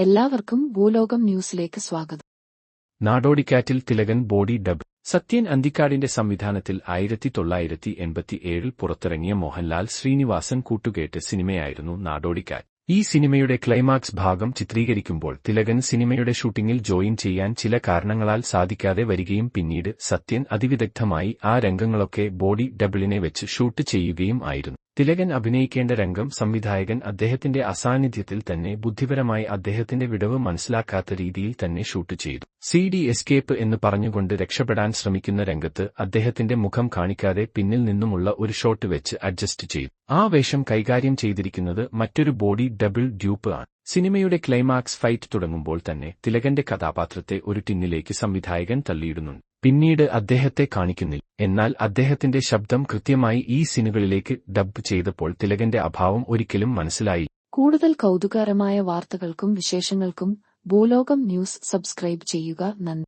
എല്ലാവർക്കും ഭൂലോകം ന്യൂസിലേക്ക് സ്വാഗതം. നാടോടിക്കാറ്റിൽ തിലകൻ ബോഡി ഡബ്. സത്യൻ അന്തിക്കാടിന്റെ സംവിധാനത്തിൽ ആയിരത്തി തൊള്ളായിരത്തി എൺപത്തിയേഴിൽ പുറത്തിറങ്ങിയ മോഹൻലാൽ ശ്രീനിവാസൻ കൂട്ടുകേട്ട് സിനിമയായിരുന്നു നാടോടിക്കാറ്റ്. ഈ സിനിമയുടെ ക്ലൈമാക്സ് ഭാഗം ചിത്രീകരിക്കുമ്പോൾ തിലകൻ സിനിമയുടെ ഷൂട്ടിംഗിൽ ജോയിൻ ചെയ്യാൻ ചില കാരണങ്ങളാൽ സാധിക്കാതെ വരികയും പിന്നീട് സത്യൻ അതിവിദഗ്ധമായി ആ രംഗങ്ങളൊക്കെ ബോഡി ഡബിളിനെ വെച്ച് ഷൂട്ട് ചെയ്യുകയും ആയിരുന്നു. തിലകൻ അഭിനയിക്കേണ്ട രംഗം സംവിധായകൻ അദ്ദേഹത്തിന്റെ അസാന്നിധ്യത്തിൽ തന്നെ ബുദ്ധിപരമായി അദ്ദേഹത്തിന്റെ വിടവ് മനസ്സിലാക്കാത്ത രീതിയിൽ തന്നെ ഷൂട്ട് ചെയ്തു. സി ഡി എസ്കേപ്പ് എന്ന് പറഞ്ഞുകൊണ്ട് രക്ഷപ്പെടാൻ ശ്രമിക്കുന്ന രംഗത്ത് അദ്ദേഹത്തിന്റെ മുഖം കാണിക്കാതെ പിന്നിൽ നിന്നുമുള്ള ഒരു ഷോട്ട് വെച്ച് അഡ്ജസ്റ്റ് ചെയ്തു. ആ വേഷം കൈകാര്യം ചെയ്തിരിക്കുന്നത് മറ്റൊരു ബോഡി ഡബിൾ ഡ്യൂപ്പ് ആണ്. സിനിമയുടെ ക്ലൈമാക്സ് ഫൈറ്റ് തുടങ്ങുമ്പോൾ തന്നെ തിലകന്റെ കഥാപാത്രത്തെ ഒരു ടിന്നിലേക്ക് സംവിധായകൻ തള്ളിയിടുന്നുണ്ട്. പിന്നീട് അദ്ദേഹത്തെ കാണിക്കുന്നില്ല. എന്നാൽ അദ്ദേഹത്തിന്റെ ശബ്ദം കൃത്യമായി ഈ സീനുകളിലേക്ക് ഡബ് ചെയ്തപ്പോൾ തിലകന്റെ അഭാവം ഒരിക്കലും മനസ്സിലായി. കൂടുതൽ കൗതുകകരമായ വാർത്തകൾക്കും വിശേഷങ്ങൾക്കും ഭൂലോകം ന്യൂസ് സബ്സ്ക്രൈബ് ചെയ്യുക നന്ദി.